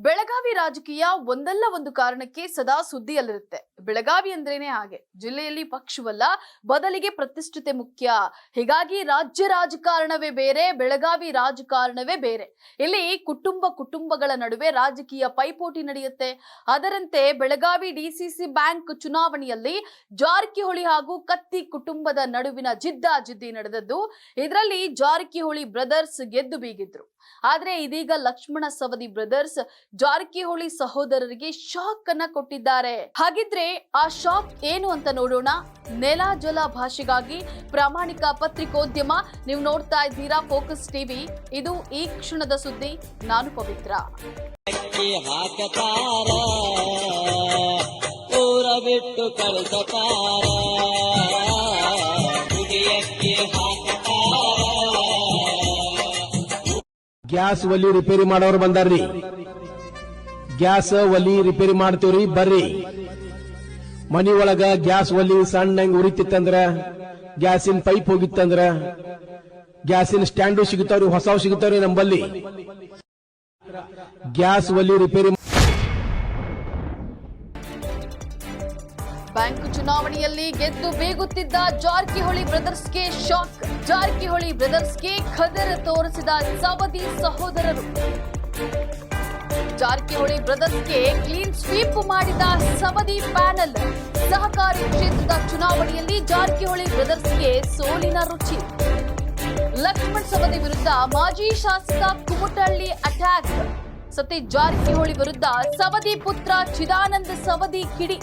ಬೆಳಗಾವಿ ರಾಜಕೀಯ ಒಂದಲ್ಲ ಒಂದು ಕಾರಣಕ್ಕೆ ಸದಾ ಸುದ್ದಿಯಲ್ಲಿರುತ್ತೆ. ಬೆಳಗಾವಿ ಅಂದ್ರೇನೆ ಹಾಗೆ. ಜಿಲ್ಲೆಯಲ್ಲಿ ಪಕ್ಷವಲ್ಲ, ಬದಲಿಗೆ ಪ್ರತಿಷ್ಠತೆ ಮುಖ್ಯ. ಹೀಗಾಗಿ ರಾಜ್ಯ ರಾಜಕಾರಣವೇ ಬೇರೆ, ಬೆಳಗಾವಿ ರಾಜಕಾರಣವೇ ಬೇರೆ. ಇಲ್ಲಿ ಕುಟುಂಬ ಕುಟುಂಬಗಳ ನಡುವೆ ರಾಜಕೀಯ ಪೈಪೋಟಿ ನಡೆಯುತ್ತೆ. ಅದರಂತೆ ಬೆಳಗಾವಿ ಡಿಸಿಸಿ ಬ್ಯಾಂಕ್ ಚುನಾವಣೆಯಲ್ಲಿ ಜಾರಕಿಹೊಳಿ ಹಾಗೂ ಕತ್ತಿ ಕುಟುಂಬದ ನಡುವಿನ ಜಿದ್ದಾಜಿದ್ದಿ ನಡೆದದ್ದು. ಇದರಲ್ಲಿ ಜಾರಕಿಹೊಳಿ ಬ್ರದರ್ಸ್ ಗೆದ್ದು ಬೀಗಿದ್ರು. ಆದ್ರೆ ಇದೀಗ ಲಕ್ಷ್ಮಣ ಸವದಿ ಬ್ರದರ್ಸ್ ಜಾರಕಿಹೊಳಿ ಸಹೋದರರಿಗೆ ಶಾಕ್ ಅನ್ನ ಕೊಟ್ಟಿದ್ದಾರೆ. ಹಾಗಿದ್ರೆ ಆ ಶಾಕ್ ಏನು ಅಂತ ನೋಡೋಣ. ನೆಲ ಜಲ ಭಾಷೆಗಾಗಿ ಪ್ರಾಮಾಣಿಕ ಪತ್ರಿಕೋದ್ಯಮ ನೀವು ನೋಡ್ತಾ ಇದ್ದೀರಾ ಫೋಕಸ್ ಟಿವಿ ಇದು ಈ ಕ್ಷಣದ ಸುದ್ದಿ. ನಾನು ಪವಿತ್ರ. ಬಿಟ್ಟು ಗ್ಯಾಸ್ ಒಲಿ ರಿಪೇರಿ ಮಾಡೋರು ಬಂದಾರ್ರಿ. ಗ್ಯಾಸ್ ಒಲಿ ರಿಪೇರಿ ಮಾಡ್ತೀವ್ರಿ, ಬರ್ರಿ. ಮನಿ ಒಳಗ ಗ್ಯಾಸ್ ಒಲಿ ಸಣ್ಣ ಹೆಂಗ್ ಉರಿತಿತ್ತಂದ್ರ, ಗ್ಯಾಸಿನ ಪೈಪ್ ಹೋಗಿತ್ತಂದ್ರ, ಗ್ಯಾಸಿನ ಸ್ಟ್ಯಾಂಡು ಸಿಗುತ್ತವ್ರಿ, ಹೊಸವು ಸಿಗುತ್ತವ್ರಿ ನಂಬಲ್ಲಿ. ಗ್ಯಾಸ್ ಒಲಿ ರಿಪೇರಿ ಬ್ಯಾಂಕ್ ಚುನಾವಣೆಯಲ್ಲಿ ಗೆದ್ದು ಬೇಗುತ್ತಿದ್ದ ಜಾರಕಿಹೊಳಿ ಬ್ರದರ್ಸ್ಗೆ ಶಾಕ್. ಜಾರಕಿಹೊಳಿ ಬ್ರದರ್ಸ್ಗೆ ಖದರ್ ತೋರಿಸಿದ ಸವದಿ ಸಹೋದರರು. ಜಾರಕಿಹೊಳಿ ಬ್ರದರ್ಸ್ಗೆ ಕ್ಲೀನ್ ಸ್ವೀಪ್ ಮಾಡಿದ ಸವದಿ ಪ್ಯಾನಲ್. ಸಹಕಾರಿ ಕ್ಷೇತ್ರದ ಚುನಾವಣೆಯಲ್ಲಿ ಜಾರಕಿಹೊಳಿ ಬ್ರದರ್ಸ್ಗೆ ಸೋಲಿನ ರುಚಿ. ಲಕ್ಷ್ಮಣ್ ಸವದಿ ವಿರುದ್ಧ ಮಾಜಿ ಶಾಸಕ ಕುಮಟಳ್ಳಿ ಅಟ್ಯಾಕ್. ಸತೀಶ್ ಜಾರಕಿಹೊಳಿ ವಿರುದ್ಧ ಸವದಿ ಪುತ್ರ ಚಿದಾನಂದ ಸವದಿ ಕಿಡಿ.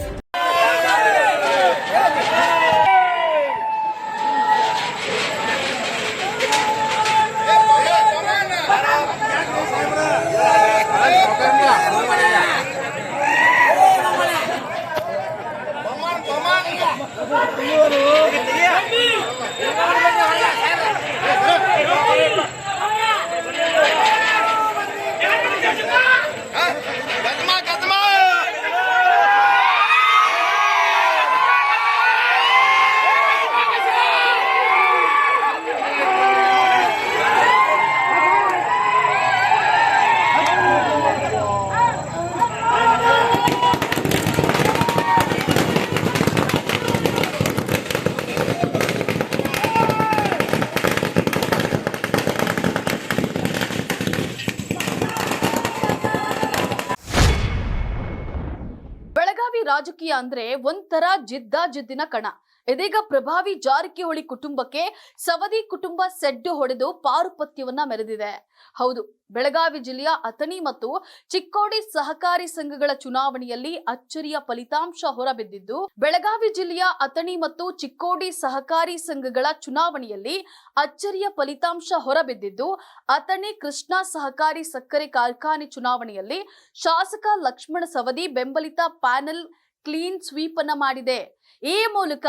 ಅಂದ್ರೆ ಒಂಥರ ಜಿದ್ದಾಜಿದ್ದಿನ ಕಣ. ಇದೀಗ ಪ್ರಭಾವಿ ಜಾರಕಿಹೊಳಿ ಕುಟುಂಬಕ್ಕೆ ಸವದಿ ಕುಟುಂಬ ಸೆಡ್ಡು ಹೊಡೆದು ಪಾರುಪತ್ಯವನ್ನ ಮೆರೆದಿದೆ. ಹೌದು, ಬೆಳಗಾವಿ ಜಿಲ್ಲೆಯ ಅಥಣಿ ಮತ್ತು ಚಿಕ್ಕೋಡಿ ಸಹಕಾರಿ ಸಂಘಗಳ ಚುನಾವಣೆಯಲ್ಲಿ ಅಚ್ಚರಿಯ ಫಲಿತಾಂಶ ಹೊರಬಿದ್ದಿದ್ದು, ಬೆಳಗಾವಿ ಜಿಲ್ಲೆಯ ಅಥಣಿ ಮತ್ತು ಚಿಕ್ಕೋಡಿ ಸಹಕಾರಿ ಸಂಘಗಳ ಚುನಾವಣೆಯಲ್ಲಿ ಅಚ್ಚರಿಯ ಫಲಿತಾಂಶ ಹೊರಬಿದ್ದಿದ್ದು, ಅಥಣಿ ಕೃಷ್ಣ ಸಹಕಾರಿ ಸಕ್ಕರೆ ಕಾರ್ಖಾನೆ ಚುನಾವಣೆಯಲ್ಲಿ ಶಾಸಕ ಲಕ್ಷ್ಮಣ ಸವದಿ ಬೆಂಬಲಿತ ಪ್ಯಾನೆಲ್ ಕ್ಲೀನ್ ಸ್ವೀಪ್ ಅನ್ನ ಮಾಡಿದೆ ಈ ಮೂಲಕ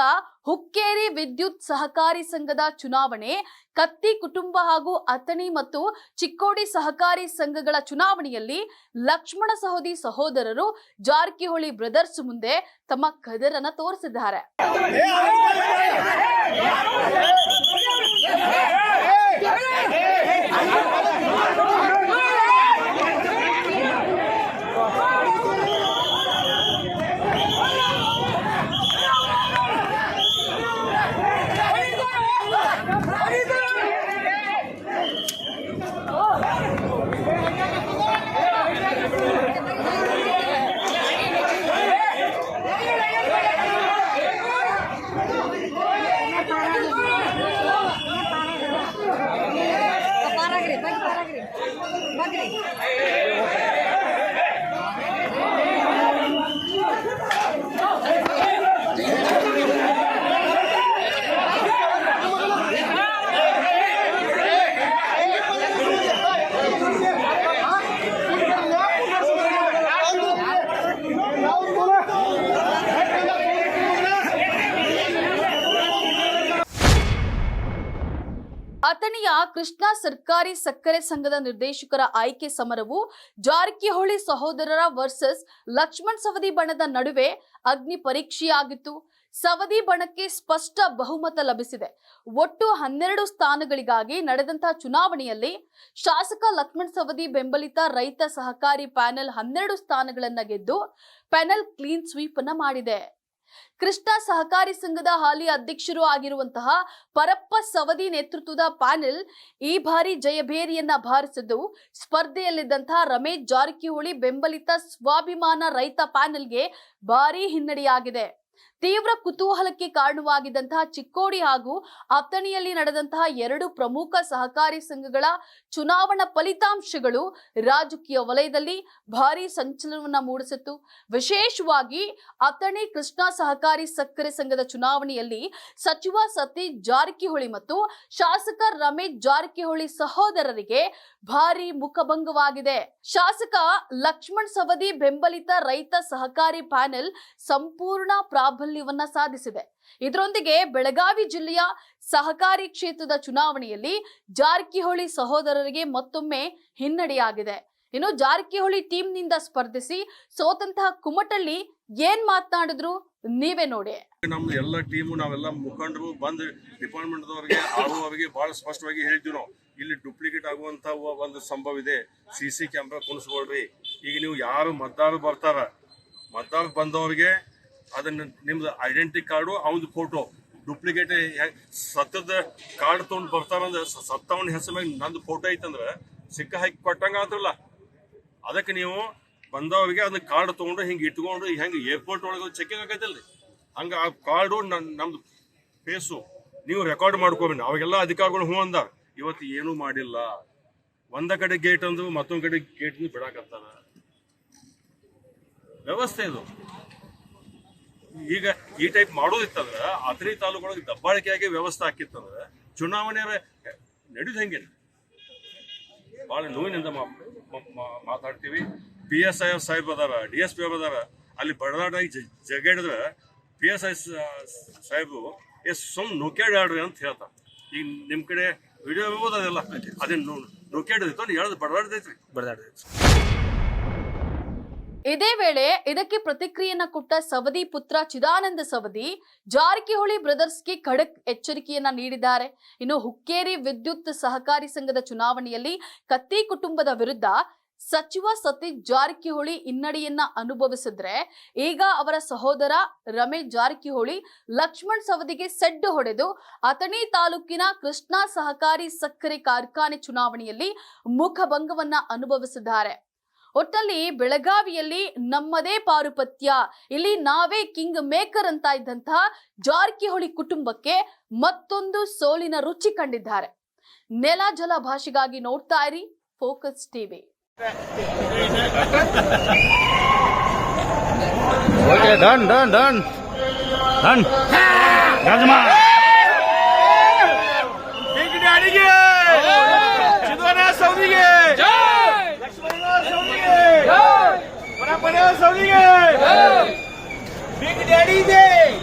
ಹುಕ್ಕೇರಿ ವಿದ್ಯುತ್ ಸಹಕಾರಿ ಸಂಘದ ಚುನಾವಣೆ ಕತ್ತಿ ಕುಟುಂಬ ಹಾಗೂ ಅಥಣಿ ಮತ್ತು ಚಿಕ್ಕೋಡಿ ಸಹಕಾರಿ ಸಂಘಗಳ ಚುನಾವಣೆಯಲ್ಲಿ ಲಕ್ಷ್ಮಣ ಸಹೋದಿ ಸಹೋದರರು ಜಾರಕಿಹೊಳಿ ಬ್ರದರ್ಸ್ ಮುಂದೆ ತಮ್ಮ ಕದರನ್ನ ತೋರಿಸಿದ್ದಾರೆ ಪಾರಾಗ್ರಿ ಅಥಣಿಯ ಕೃಷ್ಣ ಸರ್ಕಾರಿ ಸಕ್ಕರೆ ಸಂಘದ ನಿರ್ದೇಶಕರ ಆಯ್ಕೆ ಸಮರವು ಜಾರಕಿಹೊಳಿ ಸಹೋದರರ ವರ್ಸಸ್ ಲಕ್ಷ್ಮಣ್ ಸವದಿ ಬಣದ ನಡುವೆ ಅಗ್ನಿ ಪರೀಕ್ಷೆಯಾಗಿತ್ತು. ಸವದಿ ಬಣಕ್ಕೆ ಸ್ಪಷ್ಟ ಬಹುಮತ ಲಭಿಸಿದೆ. ಒಟ್ಟು ಹನ್ನೆರಡು ಸ್ಥಾನಗಳಿಗಾಗಿ ನಡೆದಂತಹ ಚುನಾವಣೆಯಲ್ಲಿ ಶಾಸಕ ಲಕ್ಷ್ಮಣ್ ಸವದಿ ಬೆಂಬಲಿತ ರೈತ ಸಹಕಾರಿ ಪ್ಯಾನೆಲ್ ಹನ್ನೆರಡು ಸ್ಥಾನಗಳನ್ನು ಗೆದ್ದು ಪ್ಯಾನೆಲ್ ಕ್ಲೀನ್ ಸ್ವೀಪ್ ಅನ್ನ ಮಾಡಿದೆ. ಕೃಷ್ಣ ಸಹಕಾರಿ ಸಂಘದ ಹಾಲಿ ಅಧ್ಯಕ್ಷರು ಆಗಿರುವಂತಹ ಪರಪ್ಪ ಸವದಿ ನೇತೃತ್ವದ ಪ್ಯಾನೆಲ್ ಈ ಬಾರಿ ಜಯಭೇರಿಯನ್ನ ಬಾರಿಸಿದ್ದು ಸ್ಪರ್ಧೆಯಲ್ಲಿದ್ದಂತಹ ರಮೇಶ್ ಜಾರಕಿಹೊಳಿ ಬೆಂಬಲಿತ ಸ್ವಾಭಿಮಾನ ರೈತ ಪ್ಯಾನೆಲ್ಗೆ ಭಾರೀ ಹಿನ್ನಡೆಯಾಗಿದೆ. ತೀವ್ರ ಕುತೂಹಲಕ್ಕೆ ಕಾರಣವಾಗಿದ್ದಂತಹ ಚಿಕ್ಕೋಡಿ ಹಾಗೂ ಅಥಣಿಯಲ್ಲಿ ನಡೆದಂತಹ ಎರಡು ಪ್ರಮುಖ ಸಹಕಾರಿ ಸಂಘಗಳ ಚುನಾವಣಾ ಫಲಿತಾಂಶಗಳು ರಾಜಕೀಯ ವಲಯದಲ್ಲಿ ಭಾರೀ ಸಂಚಲನವನ್ನ ಮೂಡಿಸಿತ್ತು. ವಿಶೇಷವಾಗಿ ಅಥಣಿ ಕೃಷ್ಣ ಸಹಕಾರಿ ಸಕ್ಕರೆ ಸಂಘದ ಚುನಾವಣೆಯಲ್ಲಿ ಸಚಿವ ಸತೀಶ್ ಜಾರಕಿಹೊಳಿ ಮತ್ತು ಶಾಸಕ ರಮೇಶ್ ಜಾರಕಿಹೊಳಿ ಸಹೋದರರಿಗೆ ಭಾರಿ ಮುಖಭಂಗವಾಗಿದೆ. ಶಾಸಕ ಲಕ್ಷ್ಮಣ್ ಸವದಿ ಬೆಂಬಲಿತ ರೈತ ಸಹಕಾರಿ ಪ್ಯಾನೆಲ್ ಸಂಪೂರ್ಣ ಪ್ರಾಬಲ್ಯವನ್ನ ಸಾಧಿಸಿದೆ ಇದರೊಂದಿಗೆ ಬೆಳಗಾವಿ ಜಿಲ್ಲೆಯ ಸಹಕಾರಿ ಕ್ಷೇತ್ರದ ಚುನಾವಣೆಯಲ್ಲಿ ಜಾರಕಿಹೊಳಿ ಸಹೋದರರಿಗೆ ಮತ್ತೊಮ್ಮೆ ಹಿನ್ನಡೆಯಾಗಿದೆ. ಇನ್ನು ಜಾರಕಿಹೊಳಿ ಟೀಮ್ನಿಂದ ಸ್ಪರ್ಧಿಸಿ ಸೋತಂತಹ ಕುಮಟಳ್ಳಿ ಏನ್ ಮಾತನಾಡಿದ್ರು ನೀವೇ ನೋಡಿ. ನಮ್ಮ ಎಲ್ಲ ಟೀಮು ನಾವೆಲ್ಲ ಮುಖಂಡರು ಬಂದು ಡಿಪಾರ್ಟ್ಮೆಂಟ್ದವರಿಗೆ ಅವರಿಗೆ ಬಹಳ ಸ್ಪಷ್ಟವಾಗಿ ಹೇಳ್ತೀವಿ ಇಲ್ಲಿ ಡೂಪ್ಲಿಕೇಟ್ ಆಗುವಂತ ಒಂದು ಸಂಭವ ಇದೆ. ಸಿ ಸಿ ಕ್ಯಾಮ್ರಾ ಕುಣಿಸ್ಕೊಳ್ರಿ ಈಗ ನೀವು ಯಾರು ಮತದಾರರು ಬರ್ತಾರ? ಮತದಾರ ಬಂದವರಿಗೆ ಅದನ್ನ ನಿಮ್ದು ಐಡೆಂಟಿ ಕಾರ್ಡು ಅವನದು ಫೋಟೋ ಡೂಪ್ಲಿಕೇಟ್ ಸತ್ತದ ಕಾರ್ಡ್ ತೊಗೊಂಡು ಬರ್ತಾರಂದ್ರೆ ಸತ್ತವನ ಹೆಸರು ಮ್ಯಾಗ ನಂದು ಫೋಟೋ ಐತಂದ್ರೆ ಸಿಕ್ಕ ಹಾಕಿ ಕೊಟ್ಟಂಗ ಆತಲ್ಲ ಅದಕ್ಕೆ ನೀವು ಬಂದವರಿಗೆ ಅದನ್ನ ಕಾರ್ಡ್ ತೊಗೊಂಡು ಹಿಂಗೆ ಇಟ್ಕೊಂಡು ಹೆಂಗೆ ಏರ್ಪೋರ್ಟ್ ಒಳಗೆ ಚೆಕಿಂಗ್ ಆಗೈತಲ್ರಿ. ಹಂಗೆ ಆ ಕಾರ್ಡು ನನ್, ನಮ್ದು ಫೇಸು ನೀವು ರೆಕಾರ್ಡ್ ಮಾಡ್ಕೋಬೇಕು ಅವಾಗೆಲ್ಲ ಅಧಿಕಾರಿಗಳು ಹ್ಞೂ ಅಂದಾರ. ಇವತ್ತು ಏನೂ ಮಾಡಿಲ್ಲ. ಒಂದ ಕಡೆ ಗೇಟ್ ಅಂದ್ರು ಮತ್ತೊಂದು ಕಡೆ ಗೇಟ್ ಬಿಡಾಕತ್ತಾರ. ವ್ಯವಸ್ಥೆ ಇದು. ಈಗ ಈ ಟೈಪ್ ಮಾಡೋದಿತ್ತಂದ್ರ ಅಥಣಿ ತಾಲೂಕೊಳಗೆ ದಬ್ಬಾಳಿಕೆಯಾಗಿ ವ್ಯವಸ್ಥೆ ಹಾಕಿತ್ತಂದ್ರ ಚುನಾವಣೆ ನಡೆಯುದು ಹೆಂಗೆ ಭಾಳ ನೋವಿನಿಂದ ಮಾತಾಡ್ತೀವಿ. ಪಿ ಎಸ್ ಐ ಸಾಹೇಬ್ ಅದಾರ ಡಿ ಎಸ್ ಪಿ ಅದಾರ. ಅಲ್ಲಿ ಬಡದಾಡಾಗಿ ಜಗಡಿದ್ರ ಪಿ ಎಸ್ ಐ ಸಾಹೇಬು, ಏ, ಸುಮ್ ನುಕ್ಯಾಡ್ರಿ ಅಂತ ಹೇಳ್ತಾರೆ. ಈಗ ನಿಮ್ಮ ಕಡೆ ವಿಡಿಯೋ ಅದೆಲ್ಲ ಅದೆಲ್ಲ ಅದೇನು ನುಕ್ಯಾಡಿದೈತೋ ಎಳ್ದು ಬಡದಾಡ್ದೈತ್ರಿ. ಇದೇ ವೇಳೆ ಇದಕ್ಕೆ ಪ್ರತಿಕ್ರಿಯೆಯನ್ನ ಕೊಟ್ಟ ಸವದಿ ಪುತ್ರ ಚಿದಾನಂದ ಸವದಿ ಜಾರಕಿಹೊಳಿ ಬ್ರದರ್ಸ್ಗೆ ಖಡಕ್ ಎಚ್ಚರಿಕೆಯನ್ನ ನೀಡಿದ್ದಾರೆ. ಇನ್ನು ಹುಕ್ಕೇರಿ ವಿದ್ಯುತ್ ಸಹಕಾರಿ ಸಂಘದ ಚುನಾವಣೆಯಲ್ಲಿ ಕತ್ತಿ ಕುಟುಂಬದ ವಿರುದ್ಧ ಸಚಿವ ಸತೀಶ್ ಜಾರಕಿಹೊಳಿ ಹಿನ್ನಡೆಯನ್ನ ಅನುಭವಿಸಿದ್ರೆ ಈಗ ಅವರ ಸಹೋದರ ರಮೇಶ್ ಜಾರಕಿಹೊಳಿ ಲಕ್ಷ್ಮಣ್ ಸವದಿಗೆ ಸೆಡ್ಡು ಹೊಡೆದು ಅಥಣಿ ತಾಲೂಕಿನ ಕೃಷ್ಣಾ ಸಹಕಾರಿ ಸಕ್ಕರೆ ಕಾರ್ಖಾನೆ ಚುನಾವಣೆಯಲ್ಲಿ ಮುಖಭಂಗವನ್ನ ಅನುಭವಿಸಿದ್ದಾರೆ. ಒಟ್ಟಲ್ಲಿ ಬೆಳಗಾವಿಯಲ್ಲಿ ನಮ್ಮದೇ ಪಾರುಪತ್ಯ. ಇಲ್ಲಿ ನಾವೇ ಕಿಂಗ್ ಮೇಕರ್ ಅಂತ ಇದ್ದಂತಹ ಜಾರಕಿಹೊಳಿ ಕುಟುಂಬಕ್ಕೆ ಮತ್ತೊಂದು ಸೋಲಿನ ರುಚಿ ಕಂಡಿದ್ದಾರೆ. ನೆಲ ಜಲ ಭಾಷೆಗಾಗಿ ನೋಡ್ತಾ ಇರಿ focus TV. Okay Buena parada, Saulinho! Big Daddy Day!